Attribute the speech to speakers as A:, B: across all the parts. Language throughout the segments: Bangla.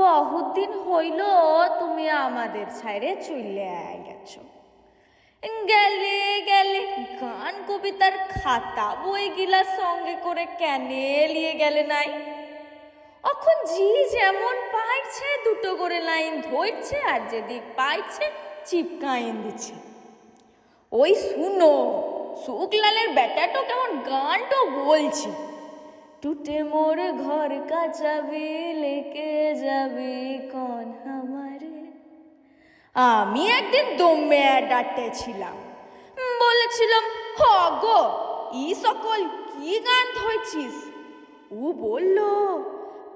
A: বহুদিন হইল তুমি আমাদের ছাইরে চলে গেছ। গেলে গেলে গান কবিতার খাতা বই গিলা সঙ্গে করে কেনে লিয়ে গেলে নাই। এখন জি যেমন পাইছে, দুটো করে লাইন ধরছে আর যেদিক পাইছে, চিপকাইন দিচ্ছে। ওই শুনো শুকলালের বেটাটো কেমন গানটো বলছে। টুটে মোর ঘর का চাবি লেকে যাবি কোন আমারে আমি একদিন দমে ডাটেছিলাম বলেছিলাম হ গো ই সকল কি গান ধরছিস ও বলল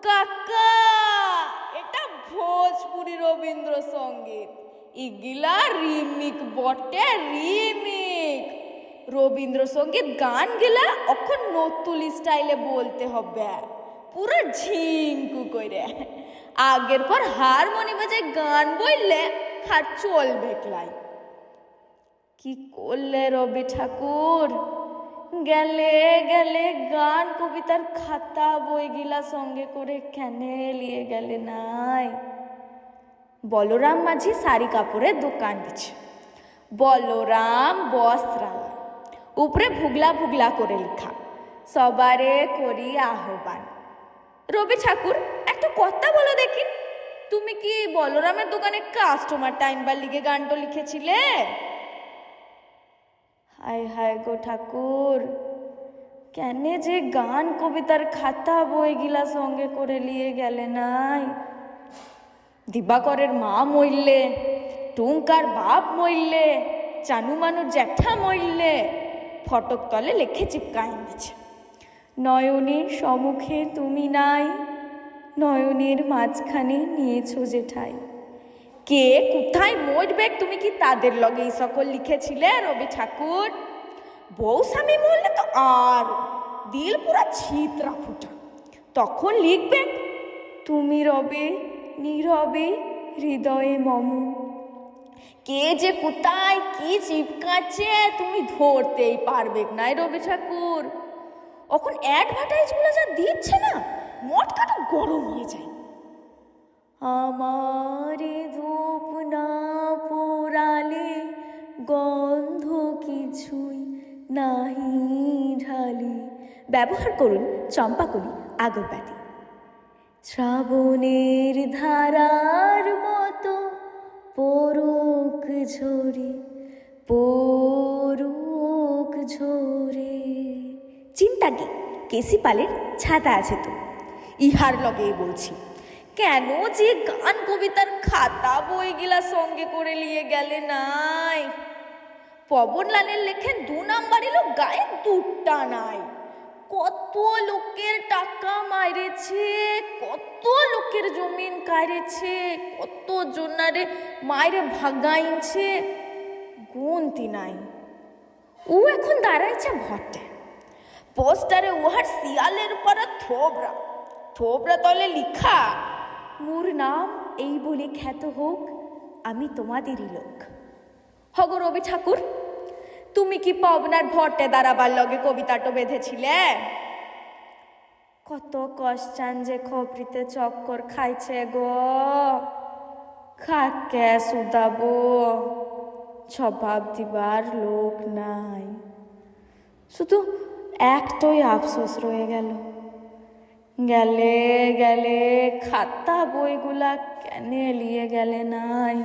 A: কাকা এটা ভোজপুরি রবীন্দ্রসঙ্গীত ইগিলা রিমিক বটে রিমিক রবীন্দ্রসঙ্গীত গান গেলা অখন নতুন স্টাইলে বলতে হবে। পুরো ঝিঙ্কু করে আগের পর হারমোনি বাজায় গান বললে আর চলবে ক্লাই কি করলে রবি ঠাকুর? গেলে গেলে গান কবিতার খাতা বইগিলা সঙ্গে করে কেনে লিয়ে গেলে নাই? বলরাম মাঝি শাড়ি কাপড়ের দোকান দিচ্ছে বলরাম বস্ত্রালয়। উপরে ভুগলা ভুগলা করে লেখা। সবারে করি আহ্বান। রবি ঠাকুর, একটা কথা বলো দেখি। তুমি কি বলরামের দোকানে কাস্টমার টাইমবার লিগে গানটা লিখেছিলে? হায় হায় গো ঠাকুর, কেন যে গান কবিতার খাতা বইগিলা সঙ্গে করে নিয়ে গেলে নাই। দিবাকরের মা মরলে টুঙ্কার বাপ মরলে চানু মানুর জ্যাঠা মরলে ফটক তলে লেখে চিপকাই দিচ্ছে নয়নের সম্মুখে তুমি নাই, নয়নের মাঝখানে নিয়েছো জেঠাই। কে কোথায় মরবে তুমি কি তাদের লগে এই সকল লিখেছিলে রবি ঠাকুর? বউ স্বামী মরলে তো আর দিল পুরা ছিত্রা ফুটা। তখন লিখবে, তুমি রবে, নীরবে, হৃদয়ে মম। কে যে কোথায় কি চিপকাচ্ছে তুমি ধরতেই পারবে নাই রবি ঠাকুর। এখন অ্যাডভার্টাইজগুলো যা দিচ্ছে না, মটকাটা গরম হয়ে যায়। আমারে ধূপ না পোড়ালে গন্ধ কিছুই নাহি ঢালি। ব্যবহার করুন চম্পাকলি আগরবাতি। শ্রাবণের ধারার পরক ঝরে পরক ঝরে। চিন্তা কি? কেসি পালের ছাতা আছে তো। ইহার লগে বলছি, কেন যে গান কবিতার খাতা বইগুলা সঙ্গে করে নিয়ে গেলে নাই? পবনলালের লেখেন দু নাম্বার এলো গায়ে দুটা নাই। কত লোকের টাকা মারেছে, কত লোকের জমিন কাইরেছে কত জনারে মায়েরে ভাগাইছে গুনতি নাই। ও এখন দাঁড়াইছে ভট্টে। পোস্টারে উহার শিয়ালের পরে থোবরা। থোবরা তলে লিখা, মোর নাম এই বলে খ্যাত হোক, আমি তোমাদেরই লোক। হগ রবি ঠাকুর তুমি কি পবনার ভট্টে দাঁড়াবার লগে কবিতাটো বেঁধেছিলে? কত কষ্টান যে খপরিতে চক্কর খাইছে গো। খাকে সুদাবো স্বভাব দিবার লোক নাই। শুধু একটাই আফসোস রয়ে গেল। গেলে গেলে খাতা বইগুলা কেনে লিয়ে গেলে নাই।